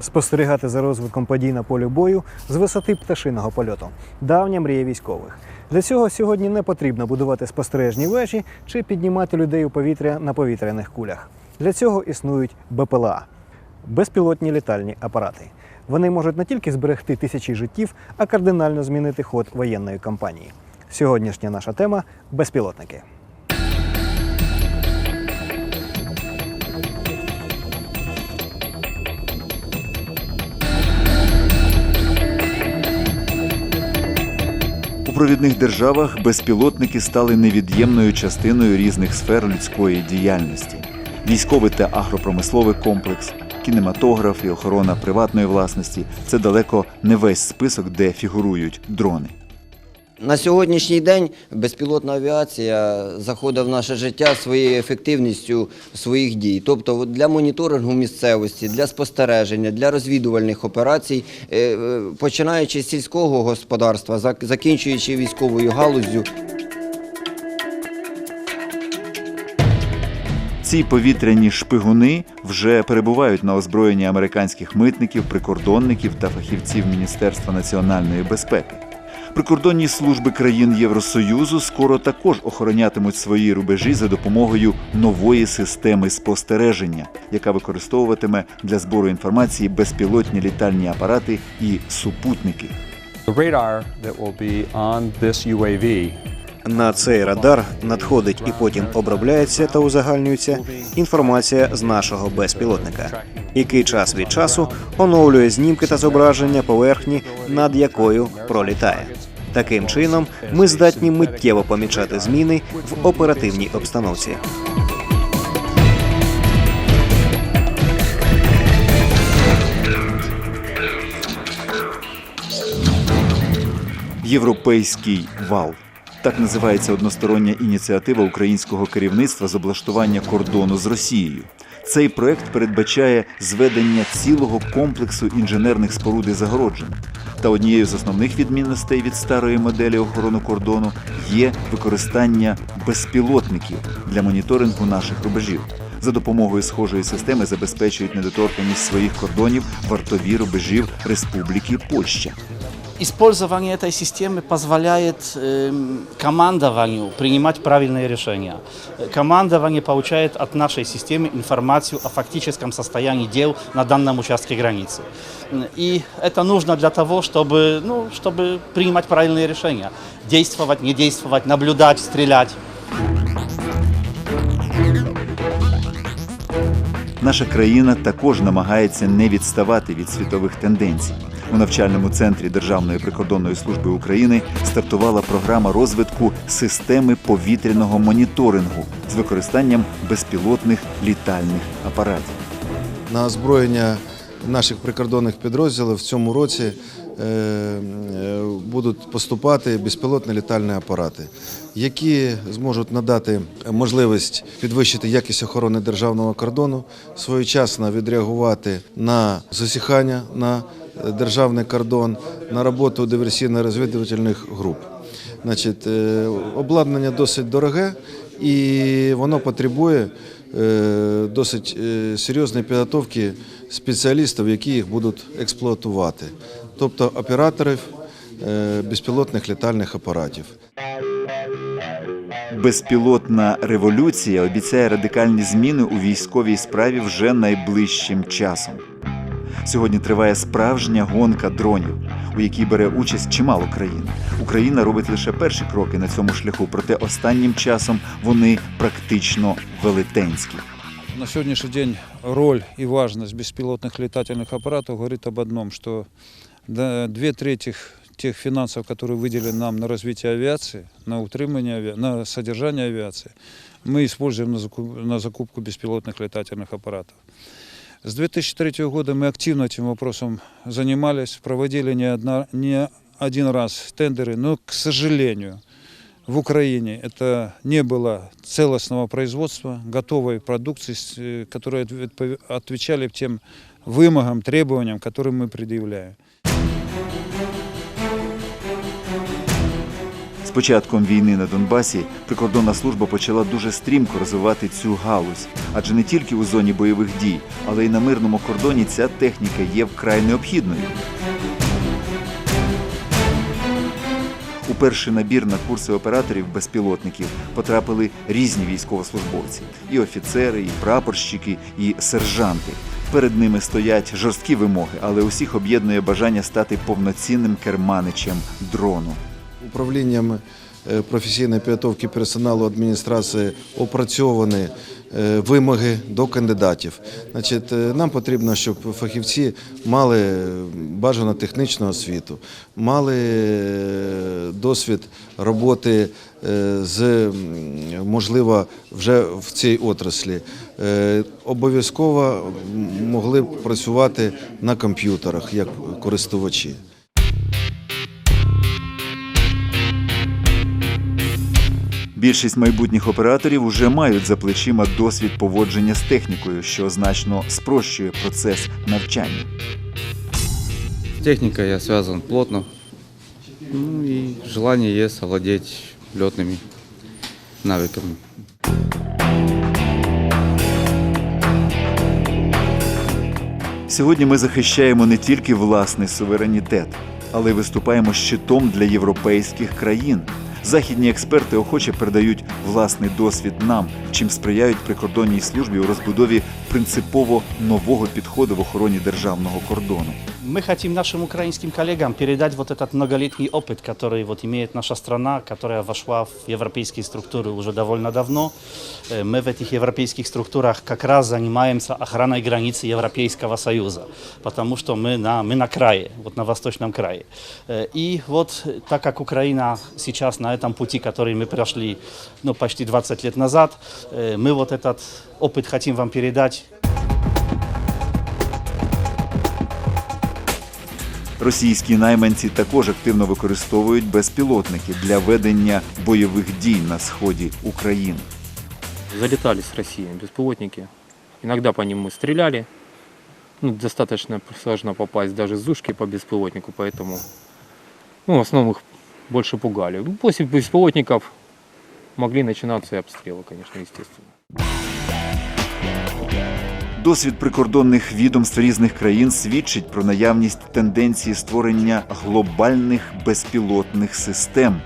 спостерігати за розвитком подій на полі бою з висоти пташиного польоту. Давня мрія військових. Для цього сьогодні не потрібно будувати спостережні вежі чи піднімати людей у повітря на повітряних кулях. Для цього існують БПЛА безпілотні літальні апарати. Вони можуть не тільки зберегти тисячі життів, а кардинально змінити ход воєнної кампанії. Сьогоднішня наша тема безпілотники. Провідних державах безпілотники стали невід'ємною частиною різних сфер людської діяльності: військовий та агропромисловий комплекс, кінематограф і охорона приватної власності це далеко не весь список, де фігурують дрони. На сьогоднішній день безпілотна авіація заходить в наше життя своєю ефективністю своїх дій. Тобто для моніторингу місцевості, для спостереження, для розвідувальних операцій, е, е, починаючи з сільського господарства, зак- закінчуючи військовою галуззю. Ці повітряні шпигуни вже перебувають на озброєнні американських митників, прикордонників та фахівців Міністерства національної безпеки. Прикордонні служби країн Євросоюзу скоро також охоронятимуть свої рубежі за допомогою нової системи спостереження, яка використовуватиме для збору інформації безпілотні літальні апарати і супутники. На цей радар надходить і потім обробляється та узагальнюється інформація з нашого безпілотника, який час від часу оновлює знімки та зображення поверхні, над якою пролітає. Таким чином, ми здатні миттєво помічати зміни в оперативній обстановці. Європейський вал. Так називається одностороння ініціатива українського керівництва з облаштування кордону з Росією. Цей проект передбачає зведення цілого комплексу інженерних споруд і загороджень. Та однією з основних відмінностей від старої моделі охорони кордону є використання безпілотників для моніторингу наших рубежів. За допомогою схожої системи забезпечують недоторканність своїх кордонів вартові рубежів Республіки Польща. Использование этой системы позволяет эм, командованию принимать правильные решения. Э, Командование получает от нашей системы информацию о фактическом состоянии дел на данном участке границы. М, И это нужно для того, чтобы, ну, чтобы принимать правильные решения. Действовать, не действовать, наблюдать, стрелять. Наша країна також намагається не відставати від світових тенденцій. У навчальному центрі Державної прикордонної служби України стартувала програма розвитку системи повітряного моніторингу з використанням безпілотних літальних апаратів. на озброєння наших прикордонних підрозділів в цьому році е, е, будуть поступати безпілотні літальні апарати, які зможуть надати можливість підвищити якість охорони державного кордону, своєчасно відреагувати на засіхання на державний кордон, на роботу диверсійно-розвідувальних груп. Значить, е, обладнання досить дороге і воно потребує е, досить е, серйозної підготовки спеціалістів, які їх будуть експлуатувати, тобто операторів безпілотних літальних апаратів. Безпілотна революція обіцяє радикальні зміни у військовій справі вже найближчим часом. Сьогодні триває справжня гонка дронів, у якій бере участь чимало країн. Україна робить лише перші кроки на цьому шляху, проте останнім часом вони практично велетенські. На сегодняшний день роль и важность беспилотных летательных аппаратов говорит об одном, что да, две трети тех финансов, которые выделены нам на развитие авиации, на утримание, ави... на содержание авиации, мы используем на, закуп... на закупку беспилотных летательных аппаратов. С 2003 года мы активно этим вопросом занимались, проводили не, одна... не один раз тендеры, но, к сожалению, в Украине это не было целостного производства, готовой продукции, с- э, которые отве- отвечали тем вымогам, требованиям, которые мы предъявляем. З початком війни на Донбасі прикордонна служба почала дуже стрімко розвивати цю галузь, адже не тільки у зоні бойових дій, але й на мирному кордоні ця техніка є вкрай необхідною. У перший набір на курси операторів безпілотників потрапили різні військовослужбовці: і офіцери, і прапорщики, і сержанти. Перед ними стоять жорсткі вимоги, але усіх об'єднує бажання стати повноцінним керманичем дрону. Управлінням е, професійної підготовки персоналу адміністрації опрацьовані е, вимоги до кандидатів. Значить, е, нам потрібно, щоб фахівці мали бажану технічну освіту, мали досвід роботи з можливо вже в цій отраслі. Обов'язково могли б працювати на комп'ютерах як користувачі. Більшість майбутніх операторів уже мають за плечима досвід поводження з технікою, що значно спрощує процес навчання. С техникой я связан плотно. Ну и желание есть овладеть летными навыками. Сьогодні ми захищаємо не тільки власний суверенітет, але й виступаємо щитом для європейських країн. Західні експерти охоче передають власний досвід нам, чим сприяють прикордонній службі у розбудові принципово нового підходу в охороні державного кордону. Мы хотим нашим украинским коллегам передать вот этот многолетний опыт, который вот имеет наша страна, которая вошла в европейские структуры уже довольно давно. Э, Мы в этих европейских структурах как раз занимаемся охраной границы Европейского Союза, потому что мы на, мы на крае, вот на восточном крае. Э, И вот э, так как Украина сейчас на этом пути, который мы прошли ну, почти 20 лет назад, мы вот этот опыт хотим вам передать Російські найманці також активно використовують безпілотники для ведення бойових дій на сході України. залетали с России беспилотники. Иногда по ним мы стреляли. Ну, достаточно сложно попасть даже с душки по беспилотнику, поэтому ну, в основном их больше пугали. Ну, После беспилотников могли начинаться и обстрелы, конечно, естественно. Досвід прикордонних відомств різних країн свідчить про наявність тенденції створення глобальних безпілотних систем.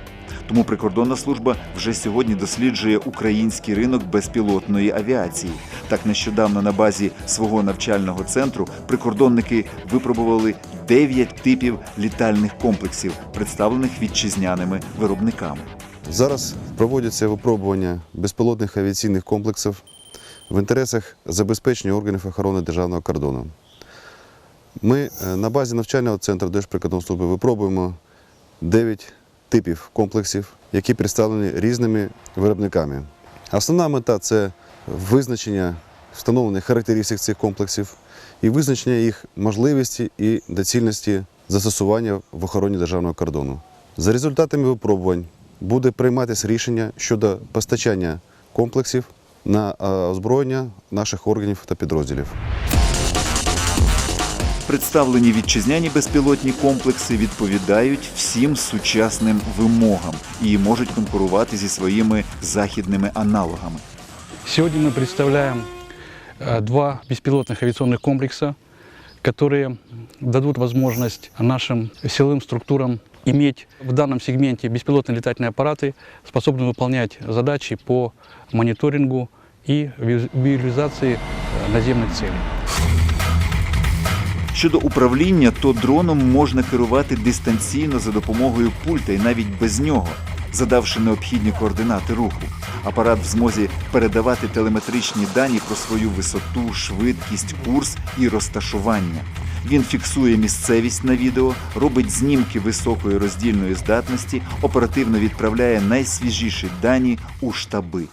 Тому прикордонна служба вже сьогодні досліджує український ринок безпілотної авіації. Так нещодавно на базі свого навчального центру прикордонники випробували 9 типів літальних комплексів, представлених вітчизняними виробниками. Зараз проводяться випробування безпілотних авіаційних комплексів в інтересах забезпечення органів охорони державного кордону. Ми е, на базі навчального центру Держприкордонслужби випробуємо 9 типів комплексів, які представлені різними виробниками. Основна мета це визначення встановлених характеристик цих комплексів і визначення їх можливості і доцільності застосування в охороні державного кордону. За результатами випробувань буде прийматися рішення щодо постачання комплексів на е, озброєння наших органів та підрозділів. Представлені вітчизняні безпілотні комплекси відповідають всім сучасним вимогам і можуть конкурувати зі своїми західними аналогами. Сегодня мы представляем э, два беспилотных авиационных комплекса, которые дадут возможность нашим силовым структурам иметь в данном сегменте беспилотные летательные аппараты, способные выполнять задачи по мониторингу и визу- визуализации э, наземных целей. Щодо управління, то дроном можна керувати дистанційно за допомогою пульта і навіть без нього, задавши необхідні координати руху. Апарат в змозі передавати телеметричні дані про свою висоту, швидкість, курс і розташування. Він фіксує місцевість на відео, робить знімки високої роздільної здатності, оперативно відправляє найсвіжіші дані у штаби.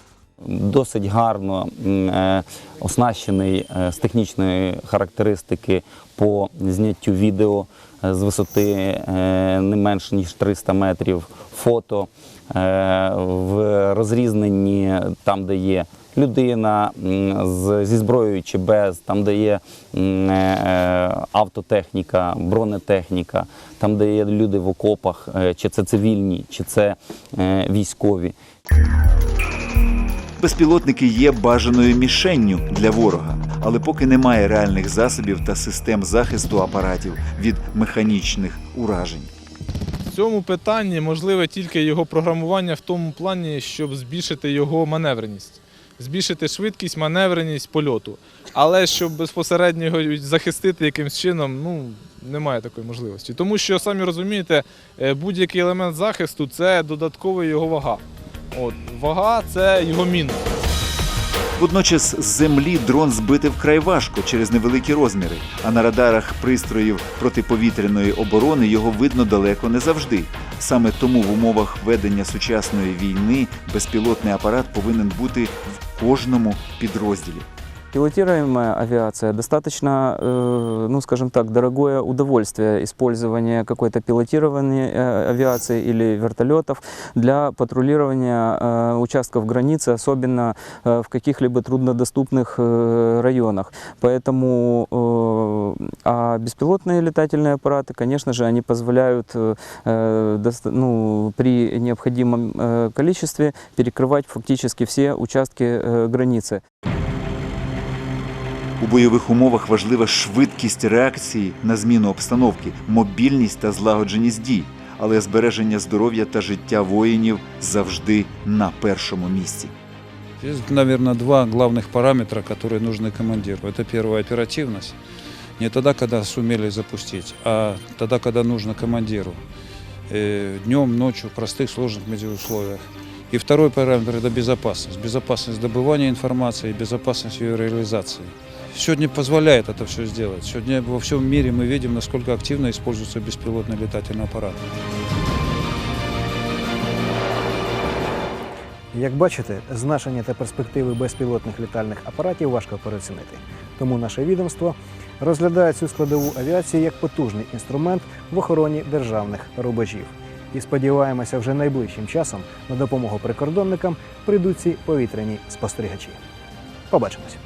Досить гарно е, оснащений е, з технічної характеристики по зняттю відео е, з висоти не менше ніж 300 метрів, фото в розрізненні там, де є людина зі зброєю чи без, там, де є автотехніка, бронетехніка, там, де є люди в окопах, чи це цивільні, чи це військові. Безпілотники є бажаною мішенню для ворога, але поки немає реальних засобів та систем захисту апаратів від механічних уражень. В цьому питанні можливе тільки його програмування в тому плані, щоб збільшити його маневреність, збільшити швидкість, маневреність польоту. Але щоб безпосередньо його захистити якимсь чином, ну немає такої можливості. Тому що, самі розумієте, е, будь-який елемент захисту це додаткова його вага. От, вага це його мінус. Водночас з землі дрон збити вкрай важко через невеликі розміри, а на радарах пристроїв протиповітряної оборони його видно далеко не завжди. Саме тому в умовах ведення сучасної війни безпілотний апарат повинен бути в кожному підрозділі. Пилотируемая авиация достаточно, э, ну скажем так, дорогое удовольствие использования какой-то пилотированной э, авиации или вертолетов для патрулирования э, участков границы, особенно в каких-либо труднодоступных районах. Поэтому а беспилотные летательные аппараты, конечно же, они позволяют ну, при необходимом количестве перекрывать фактически все участки границы. У бойових умовах важлива швидкість реакції на зміну обстановки, мобільність та злагодженість дій, але збереження здоров'я та життя воїнів завжди на першому місці. Есть, наверное, два главных параметра, которые нужны командиру. Это первая оперативность. Не тогда, когда сумели запустить, а тогда, когда нужно командиру. Э, Днем, ночью, в простых, сложных метеоусловиях. И второй параметр – это безопасность. Безопасность добывания информации, безопасность ее реализации. Сегодня позволяет это все сделать. Сегодня во всем мире мы видим, насколько активно используется беспилотный летательный аппарат. Як бачите, значення та перспективи безпілотних літальних апаратів важко переоцінити. Тому наше відомство розглядає цю складову авіації як потужний інструмент в охороні державних рубежів. І сподіваємося, вже найближчим часом на допомогу прикордонникам прийдуть ці повітряні спостерігачі. Побачимось!